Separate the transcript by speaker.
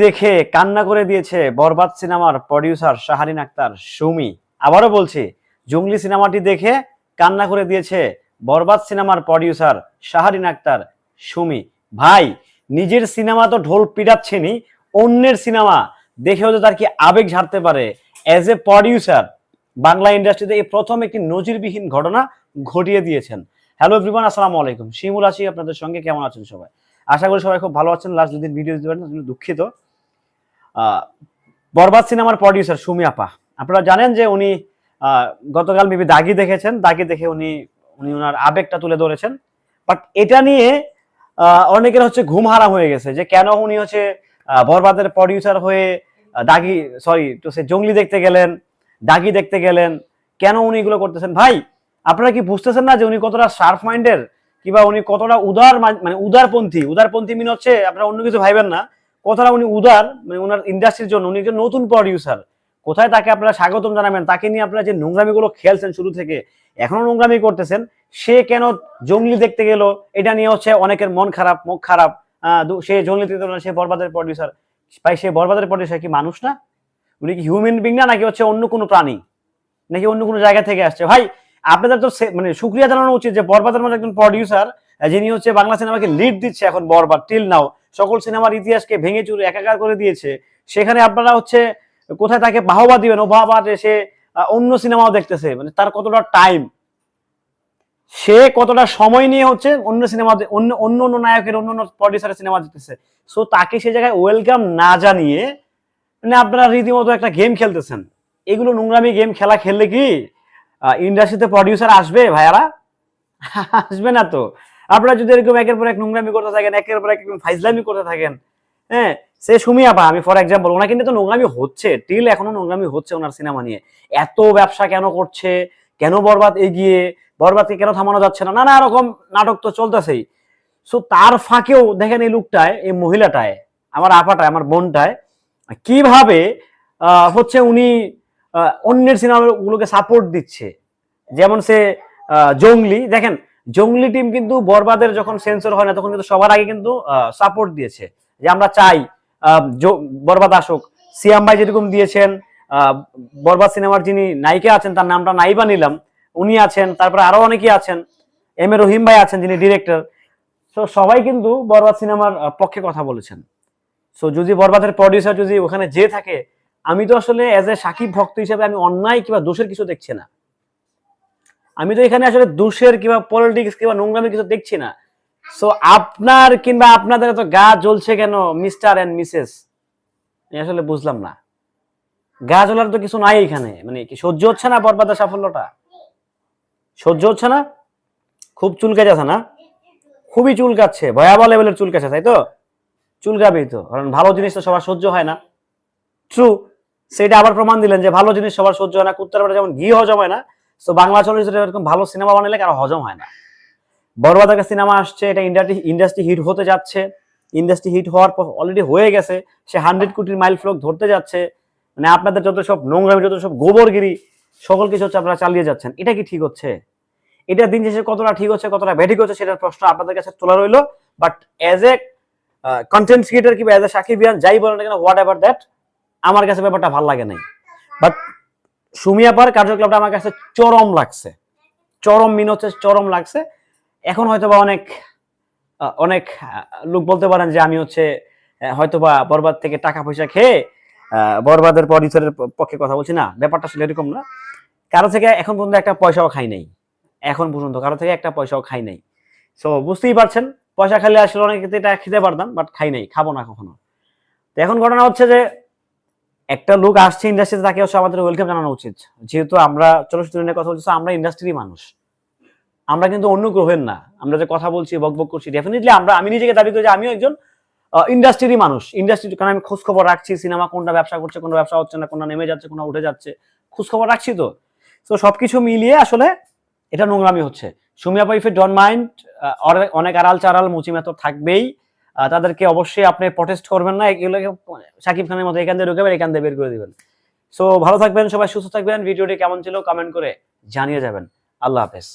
Speaker 1: দেখে কান্না করে দিয়েছে বরবাদ সিনেমার প্রডিউসার শাহারিন আক্তার, সুমি। আবারও বলছি, জঙ্গলি সিনেমাটি দেখে কান্না করে দিয়েছে বরবাদ সিনেমার প্রডিউসার শাহারিন আক্তার, সুমি। ভাই, নিজের সিনেমা তো ঢোল পিটাচ্ছেনি, অন্যের সিনেমা দেখেও তো তার কি আবেগ ঝাড়তে পারে। অ্যাজ এ প্রডিউসার বাংলা ইন্ডাস্ট্রিতে এই প্রথম একটি নজিরবিহীন ঘটনা ঘটিয়ে দিয়েছেন। হ্যালো এভরিওয়ান আসসালামু আলাইকুম। শিমুল আছি, আপনাদের সঙ্গে। কেমন আছেন সবাই? আশা করি সবাই খুব ভালো আছেন। লাস্ট দুদিন ভিডিও দিতে পারেন দুঃখিত। বরবাদ সিনেমার প্রডিউসার সুমি আপা। আপনারা জানেন যে উনি গতকাল মেবি দাগি দেখেছেন। দাগি দেখে উনি উনি ওনার আবেগটা তুলে ধরেছেন। বাট এটা নিয়ে অনেকের হচ্ছে ঘুম হারাম হয়ে গেছে যে কেন উনি হচ্ছে বরবাদের প্রডিউসার হয়ে দাগি সরি তো সে জঙ্গলি দেখতে গেলেন, দাগি দেখতে গেলেন। কেন উনি এগুলো করতেছেন? ভাই আপনারা কি বুঝতেছেন না যে উনি কতটা শার্প মাইন্ডের কিংবা উনি কতটা উদার মানে উদারপন্থী? উদারপন্থী মিন হচ্ছে আপনারা অন্য কিছু ভাইবেন না। কতটা উনি উদার মানে ওনার ইন্ডাস্ট্রির জন্য, উনি একজন নতুন প্রডিউসার কোথায় তাকে আপনারা স্বাগতম জানাবেন? তাকে নিয়ে আপনারা যে নোংরামিগুলো খেলছেন শুরু থেকে, এখনও নোংরামি করতেছেন, সে কেন জঙ্গলি দেখতে গেল? এটা নিয়ে হচ্ছে অনেকের মন খারাপ, মুখ খারাপ। সে জঙ্গলি সে বরবাদের প্রডিউসার ভাই, সে বরবাদের প্রডিউসার কি মানুষ না? উনি কি হিউম্যান বিং না, নাকি হচ্ছে অন্য কোনো প্রাণী? নাকি অন্য কোনো জায়গা থেকে আসছে? ভাই আপনাদের তো মানে সুক্রিয়া জানানো উচিত যে বরবাদের মতো একজন প্রডিউসার যিনি হচ্ছে বাংলা সিনেমাকে লিড দিচ্ছে এখন বরবার টিল নাও সকল সিনেমার ইতিহাসকে ভেঙে চুরে একাকার করে দিয়েছে। সেখানে আপনারা হচ্ছে কোথায় তাকে বাহবা দিবেন? ও বাহবা সে অন্য সিনেমাও দেখতেছে। মানে তার কতটা টাইম সে কতটা সময় নিয়ে হচ্ছে অন্য সিনেমা অন্য অন্য অন্য নায়কের, অন্য অন্য প্রডিউসারের সিনেমা দেখতেছে। সো তাকে সে জায়গায় ওয়েলকাম না জানিয়ে মানে আপনারা রীতিমতো একটা গেম খেলতেছেন। এগুলো নোংরামি গেম খেলা খেললে কি ইন্ডাস্ট্রিতে প্রডিউসার আসবে ভাইয়ারা? আসবে না তো। আপনারা যদি এরকম একের পর এক নোংরামি করতে থাকেন, একের পর এক ফাইজলামি করতে থাকেন হ্যাঁ সে সুমি আপা, আমি ফর এক্সাম্পল ওনাকে কিন্তু নোংরামি হচ্ছে টিল এখনও নোংরামি হচ্ছে ওনার সিনেমা নিয়ে। এত ব্যবসা কেন করছে, কেন বরবাদ এগিয়ে, বরবাদকে কেন থামানো যাচ্ছে না, নানা রকম নাটক তো চলতেছেই। সো তার ফাঁকেও দেখেন এই লোকটায় এই মহিলাটায়, আমার আপাটায়, আমার বোনটায়, কীভাবে হচ্ছে উনি অন্যের সিনেমাগুলোকে সাপোর্ট দিচ্ছে। যেমন সে জঙ্গলি। দেখেন, জঙ্গলি টিম কিন্তু বরবাদের যখন সেন্সর হয় না, তখন কিন্তু সবার আগে কিন্তু সাপোর্ট দিয়েছে। যে আমরা চাই বরবাদ আসুক। সিয়াম ভাই যেরকম দিয়েছেন বরবাদ সিনেমার যিনি নায়িকা আছেন, তার নামটা নাইবা নিলাম। উনি আছেন, তারপরে আরও অনেকেই আছেন। এম এ রহিম ভাই আছেন, যিনি ডিরেক্টর তো সবাই কিন্তু বরবাদ সিনেমার পক্ষে কথা বলেছেন। সো যদি বরবাদের প্রডিউসার যদি ওখানে যে থাকে আমি তো আসলে এজ এ সাকিব ভক্ত হিসেবে আমি অন্যায় কিংবা দোষের কিছু দেখছি না। আমি তো এখানে আসলে দোষের কিংবা পলিটিক্স কিংবা নোংরামি কিছু দেখছি না। সো আপনার কিংবা আপনাদের এত গা জ্বলছে কেন মিস্টার এন্ড মিসেস আমি আসলে বুঝলাম না। গা জ্বলার তো কিছু নাই এখানে। মানে কি সহ্য হচ্ছে না বরবাদের সাফল্যটা? সহ্য হচ্ছে না? খুব চুলকে যাচ্ছে না? খুবই চুলকাচ্ছে। ভয়াবহ লেভেলের চুলকাছে তাই তো? চুলকাবেই তো। কারণ ভালো জিনিস তো সবার সহ্য হয় না। ট্রু সেটা আবার প্রমাণ দিলেন যে ভালো জিনিস সবার সহ্য হয় না, কুত্তার পেটে যেমন ঘি হজম হয় না, তো বাংলা চলচ্চিত্রে এরকম ভালো সিনেমা বানালে কারও হজম হয় না। একটা সিনেমা আসছে, এটা ইন্ডাস্ট্রি ইন্ডাস্ট্রি হিট হতে যাচ্ছে ইন্ডাস্ট্রি হিট হওয়ার পর অলরেডি হয়ে গেছে, সে হান্ড্রেড কোটির মাইল ফ্লক ধরতে যাচ্ছে মানে আপনাদের যত সব নোংরামি, যত সব গোবরগিরি, সকল কিছু হচ্ছে আপনারা চালিয়ে যাচ্ছেন। এটা কি ঠিক হচ্ছে? এটা দিন শেষে কতটা ঠিক হচ্ছে, কতটা ব্যাঠিক হচ্ছে সেটার প্রশ্ন আপনাদের কাছে তোলা রইল but as a content creator কিংবা অ্যাজ এ সাকিব ইয়ান, যাই বলেন না কেন হোয়াট এভার দ্যাট আমার কাছে ব্যাপারটা ভালো লাগে নাই। বাট সুমিয়াপার কার্যকলাপটা আমার কাছে চরম লাগছে। চরম মিন হচ্ছে চরম লাগছে। এখন হয়তো বা অনেক অনেক লোক বলতে পারেন যে আমি হচ্ছে আহ, হয়তো বা বরবাদ থেকে টাকা পয়সা খেয়ে বরবাদের প্রডিউসারের পক্ষে কথা বলছি না ব্যাপারটা আসলে এরকম না। কারও থেকে এখন পর্যন্ত একটা পয়সাও খাই নাই। এখন পর্যন্ত কারও থেকে একটা পয়সাও খাই নাই। সো বুঝতেই পারছেন পয়সা খাইলে আসলে অনেক এটা খেতে পারতাম বাট খাই নাই খাব না কখনো। তো এখন ঘটনা হচ্ছে যে একটা লোক আসছে ইন্ডাস্ট্রিতে তাকে হচ্ছে আমাদের ওয়েলকাম জানানো উচিত। যেহেতু আমরা চলচ্চিত্র নিয়ে কথা বলছি আমরা ইন্ডাস্ট্রির মানুষ। আমরা কিন্তু অন্য গ্রহের না। আমরা যে কথা বলছি, বক বক করছি ডেফিনেটলি আমরা, আমি নিজেকে দাবি করি যে আমিও একজন ইন্ডাস্ট্রিরই মানুষ। ইন্ডাস্ট্রি কারণ আমি খোঁজ খবর রাখছি সিনেমা কোনটা ব্যবসা করছে, কোনটা ব্যবসা হচ্ছে না, কোনটা নেমে যাচ্ছে, কোনটা উঠে যাচ্ছে। খোঁজ খবর রাখছি তো। তো সবকিছু মিলিয়ে আসলে এটা নোংরামি হচ্ছে। সুমিয়াপা ইফ ডন মাইন্ড অনেক আড়াল চাড়াল মুচি মেথর থাকবেই। তাদেরকে অবশ্যই আপনি প্রটেস্ট করবেন না। এগুলোকে সাকিব খানের মতো এখান দিয়ে ঢুকাবেন এখান দিয়ে বের করে দিবেন। সো ভালো থাকবেন, সবাই সুস্থ থাকবেন। ভিডিওটি কেমন ছিল কমেন্ট করে জানিয়ে যাবেন। আল্লাহ হাফেজ।